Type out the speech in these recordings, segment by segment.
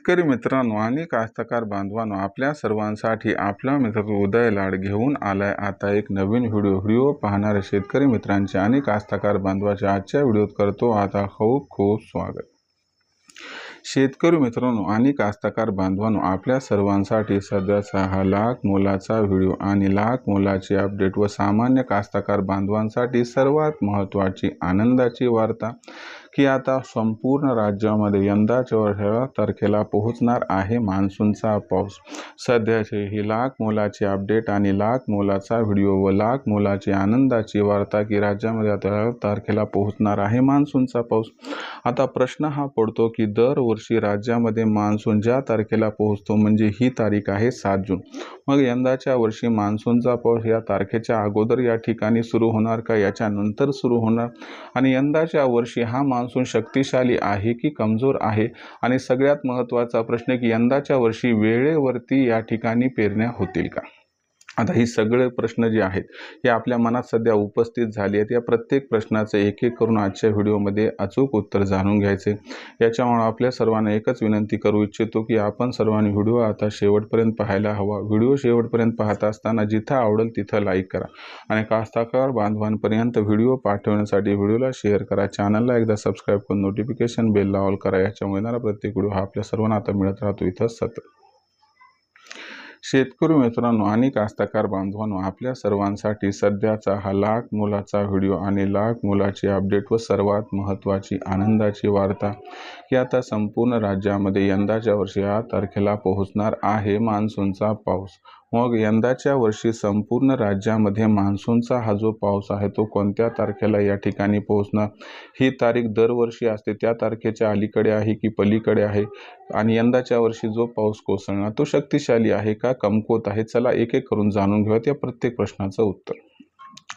शेतकरी मित्रांनो आणि कास्तकार बांधवांनो आपल्या सर्वांसाठी आपला मित्र उदय लाड घेऊन आलाय आता एक नवीन व्हिडिओ. व्हिडिओ पाहणाऱ्या शेतकरी मित्रांचे आणि कास्तकार बांधवाचे आजच्या व्हिडिओत करतो आता खूप खूप स्वागत. शेतकरी मित्रांनो आणि कास्तकार बांधवांनो आपल्या सर्वांसाठी सध्याचा हा लाख मोलाचा व्हिडिओ आणि लाख मोलाची अपडेट व सामान्य कास्तकार बांधवांसाठी सर्वात महत्त्वाची आनंदाची वार्ता. की आता संपूर्ण राज्यामध्ये यंदाच्या वर्षाला तारखेला पोहोचणार आहे मान्सूनचा पाऊस. सध्याचे ही लाख मोलाची अपडेट आणि लाख मोलाचा व्हिडिओ व लाख मोलाची आनंदाची वार्ता की राज्यामध्ये आता तारखेला पोहोचणार आहे मान्सूनचा पाऊस. आता प्रश्न हा पडतो की दरवर्षी राज्यामध्ये मान्सून ज्या तारखेला पोहोचतो म्हणजे ही तारीख आहे सात जून. मग यंदाच्या वर्षी मान्सूनचा पाऊस या तारखेच्या अगोदर या ठिकाणी सुरू होणार का? याच्यानंतर सुरू होणार. आणि यंदाच्या वर्षी हा मान्सून शक्तिशाली आहे की कमजोर आहे? आणि सगळ्यात महत्त्वाचा प्रश्न की यंदाच्या वर्षी वेळेवरती या ठिकाणी पेरण्या होतील का? आता ही सगळे प्रश्न जे आहेत हे आपल्या मनात सध्या उपस्थित झाले आहेत. या प्रत्येक प्रश्नाचं एक एक करून आजच्या व्हिडिओमध्ये अचूक उत्तर जाणून घ्यायचे. याच्यामुळे आपल्या सर्वांना एकच विनंती करू इच्छितो की आपण सर्वांनी व्हिडिओ आता शेवटपर्यंत पाहायला हवा. व्हिडिओ शेवटपर्यंत पाहत असताना जिथं आवडेल तिथं लाईक करा आणि कास्ताकार बांधवांपर्यंत व्हिडिओ पाठवण्यासाठी व्हिडिओला शेअर करा. चॅनलला एकदा सबस्क्राईब करून नोटिफिकेशन बेलला ऑल करा. याच्यामुळे येणारा प्रत्येक व्हिडिओ हा आपल्या सर्वांना आता मिळत राहतो. इथं सतत. शेतकरी मित्रांनो आणि कास्तकार बांधवांनो आपल्या सर्वांसाठी सध्याचा हा लाख मुलाचा व्हिडिओ आणि लाख मुलाची अपडेट व सर्वात महत्त्वाची आनंदाची वार्ता की आता संपूर्ण राज्यामध्ये यंदाच्या वर्षी या तारखेला पोहोचणार आहे. मान्सूनचा पाऊस मग यंदाच्या वर्षी संपूर्ण राज्यामध्ये मान्सूनचा हा जो पाऊस आहे तो कोणत्या तारखेला या ठिकाणी पोहोचणार? ही तारीख दरवर्षी असते. त्या तारखेच्या अलीकडे आहे की पलीकडे आहे? आणि यंदाच्या वर्षी जो पाऊस कोसळणार तो शक्तिशाली आहे का कमकुवत आहे? चला एक एक करून जाणून घेऊयात या प्रत्येक प्रश्नाचं उत्तर.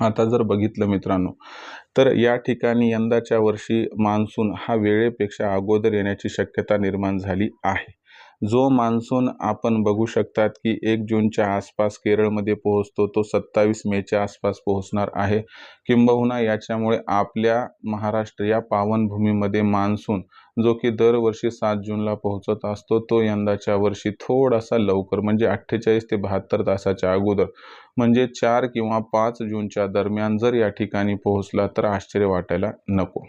आता जर बघितलं मित्रांनो तर या ठिकाणी यंदाच्या वर्षी मान्सून हा वेळेपेक्षा अगोदर येण्याची शक्यता निर्माण झाली आहे. जो मान्सून आपण बघू शकतात की एक जूनच्या आसपास केरळमध्ये पोहोचतो तो सत्तावीस मेच्या आसपास पोहोचणार आहे. किंबहुना याच्यामुळे आपल्या महाराष्ट्र या पावनभूमीमध्ये मान्सून जो की दरवर्षी सात जूनला पोहोचत असतो तो यंदाच्या वर्षी थोडासा लवकर म्हणजे अठ्ठेचाळीस ते बहात्तर तासाच्या अगोदर म्हणजे चार किंवा पाच जूनच्या दरम्यान जर या ठिकाणी पोहोचला तर आश्चर्य वाटायला नको.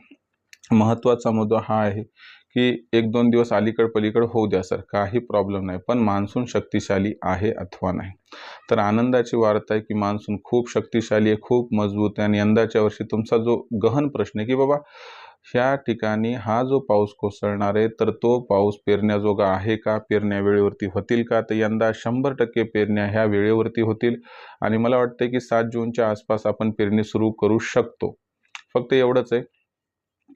महत्त्वाचा मुद्दा हा आहे की एक दोन दिवस अलीकड पलीकड होऊ द्या सर काही प्रॉब्लेम नाही. पण मान्सून शक्तिशाली आहे अथवा नाही? तर आनंदाची वार्ता आहे की मान्सून खूप शक्तिशाली आहे खूप मजबूत आहे. आणि यंदाच्या वर्षी तुमचा जो गहन प्रश्न आहे की बाबा ह्या ठिकाणी हा जो पाऊस कोसळणार आहे तर तो पाऊस पेरण्याजोगा आहे का? पेरण्या वेळेवरती होतील का? तर यंदा शंभर टक्के पेरण्या ह्या वेळेवरती होतील. आणि मला वाटतं की सात जूनच्या आसपास आपण पेरणी सुरू करू शकतो. फक्त एवढंच आहे.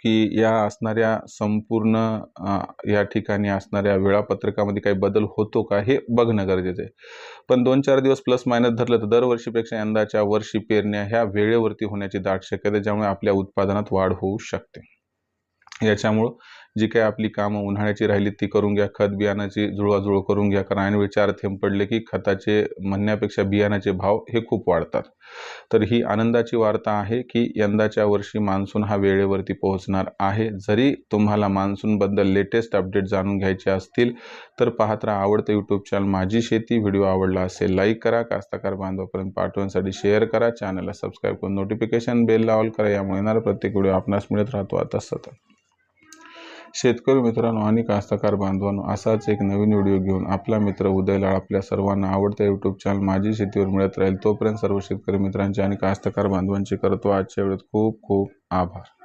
की या असणाऱ्या संपूर्ण या ठिकाणी असणाऱ्या वेळापत्रकामध्ये काही बदल होतो का हे बघणं गरजेचं आहे. पण दोन चार दिवस प्लस मायनस धरलं तर दरवर्षीपेक्षा यंदाच्या वर्षी पेरण्या ह्या वेळेवरती होण्याची दाट शक्यता ज्यामुळे आपल्या उत्पादनात वाढ होऊ शकते. याच्यामुळं जी काही आपली कामं उन्हाळ्याची राहिली ती करून घ्या खत बियाणाची जुळवाजुळव करून घ्या. कारण ऐनवेळी चार थेंब पडले की खताचे म्हणण्यापेक्षा बियाणाचे भाव हे खूप वाढतात. तर ही आनंदाची वार्ता आहे की यंदाच्या वर्षी मान्सून हा वेळेवरती पोहोचणार आहे. जरी तुम्हाला मान्सूनबद्दल लेटेस्ट अपडेट जाणून घ्यायचे असतील तर पाहत राहा आवडतं यूट्यूब चॅनल माझी शेती. व्हिडिओ आवडला असेल लाईक करा. कास्तकार बांधवापर्यंत पाठवण्यासाठी शेअर करा. चॅनलला सबस्क्राईब करून नोटिफिकेशन बेल ऑल करा. यामुळे येणारा प्रत्येक व्हिडिओ आपणास मिळत राहतो. आता सतत. शेतकरी मित्रांनो आणि कास्तकार बांधवांनो असाच एक नवीन व्हिडिओ घेऊन आपला मित्र उदयलाळ आपल्या सर्वांना आवडत्या यूट्यूब चॅनल माझी शेतीवर मिळत राहील. तोपर्यंत सर्व शेतकरी मित्रांचे आणि कास्तकार बांधवांचे करतो आजच्या वेळेत खूप खूप आभार.